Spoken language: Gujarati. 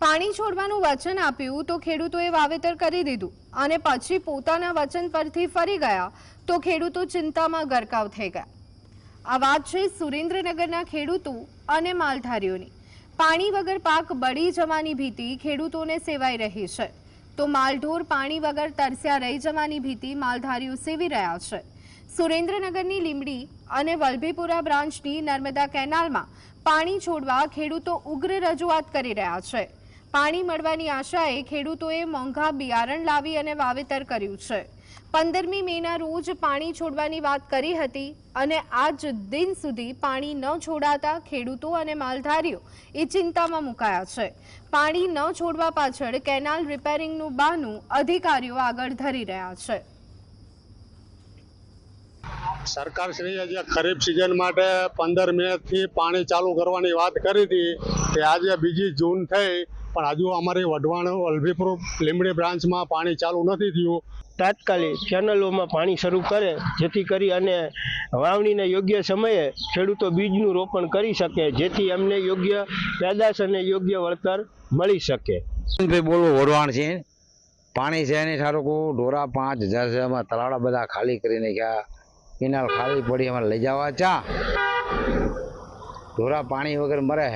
પાણી છોડવાનું વચન આપ્યું તો ખેડૂતોએ વાવેતર કરી દીધું અને પછી પોતાના વચન પરથી ફરી ગયા તો ખેડૂતો ચિંતામાં ગરકાવ થઈ ગયા. આ વાત છે સુરેન્દ્રનગરના ખેડૂતો અને માલધારીઓની. પાણી વગર પાક બળી જવાની ભીતિ ખેડૂતોને સેવાઈ રહી છે. તો માલઢોર પાણી વગર તરસ્યા રહી જવાની ભીતિ માલધારીઓ સેવી રહ્યા છે. સુરેન્દ્રનગરની લીંબડી અને વલભીપુરા બ્રાન્ચની નર્મદા કેનાલમાં પાણી છોડવા ખેડૂતો ઉગ્ર રજૂઆત કરી રહ્યા છે. પાણી મળવાની આશાએ ખેડૂતોએ મોંઘા બિયારણ લાવી અને વાવેતર કર્યું છે. પંદરમી મેના રોજ પાણી છોડવાની વાત કરી હતી અને આજ દિન સુધી પાણી ન છોડાતા ખેડૂતો અને માલધારીઓ એ ચિંતામાં મુકાયા છે. પાણી ન છોડવા પાછળ કેનાલ રિપેરિંગનું બહાનું અધિકારીઓ આગળ ધરી રહ્યા છે. સરકારશ્રીએ જે ખરીફ સિઝન માટે પંદર મે થી પાણી ચાલુ કરવાની વાત કરી હતી તે આજે બીજી જૂન થઈ પણ હજુ અમારે વઢવાણ વલભીપુર લીમડી બ્રાન્ચમાં પાણી ચાલુ નથી થયું. તાત્કાલિક ચેનલોમાં પાણી શરૂ કરે જેથી કરી અને વાવણીને યોગ્ય સમયે ખેડૂતો બીજનું રોપણ કરી શકે જેથી અમને યોગ્ય પેદાશ અને યોગ્ય વળતર મળી શકે. ભાઈ બોલવું વઢવાણ છે? પાણી છે નહીં સારું કહું ઢોરા પાંચ હજાર છે અમારા તલાડા બધા ખાલી કરી નાખ્યા. કેનાલ ખાલી પડી અમારે લઈ જવા ચા. ઢોરા પાણી વગર મરે. છે